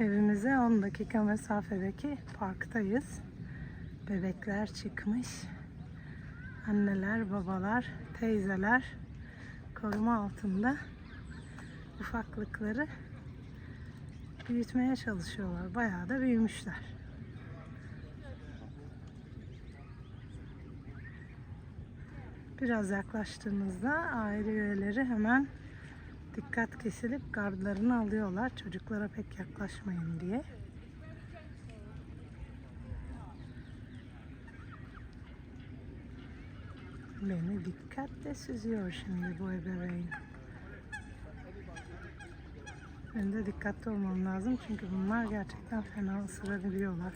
Evimize 10 dakika mesafedeki parktayız. Bebekler çıkmış. Anneler, babalar, teyzeler koruma altında ufaklıkları büyütmeye çalışıyorlar. Bayağı da büyümüşler. Biraz yaklaştığınızda aile üyeleri hemen dikkat kesilip gardlarını alıyorlar. Çocuklara pek yaklaşmayın diye. Beni dikkatle süzüyor şimdi bu ebeveyn. Ben de dikkatli olmam lazım çünkü bunlar gerçekten fena ısırabiliyorlar.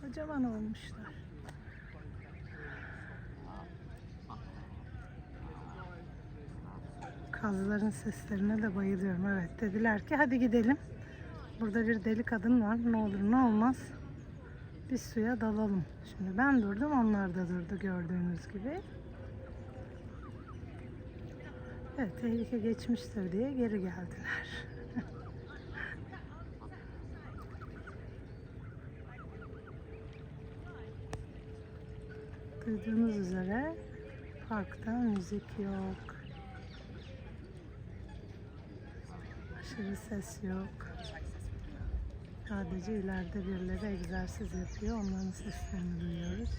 Kocaman olmuşlar. Kazların seslerine de bayılıyorum. Evet dediler ki hadi gidelim. Burada bir deli kadın var. Ne olur ne olmaz. Biz suya dalalım. Şimdi ben durdum onlar da durdu gördüğünüz gibi. Evet tehlike geçmiştir diye geri geldiler. Duyduğunuz üzere parkta müzik yok. Aşırı ses yok. Sadece ileride birileri egzersiz yapıyor. Onların seslerini duyuyoruz.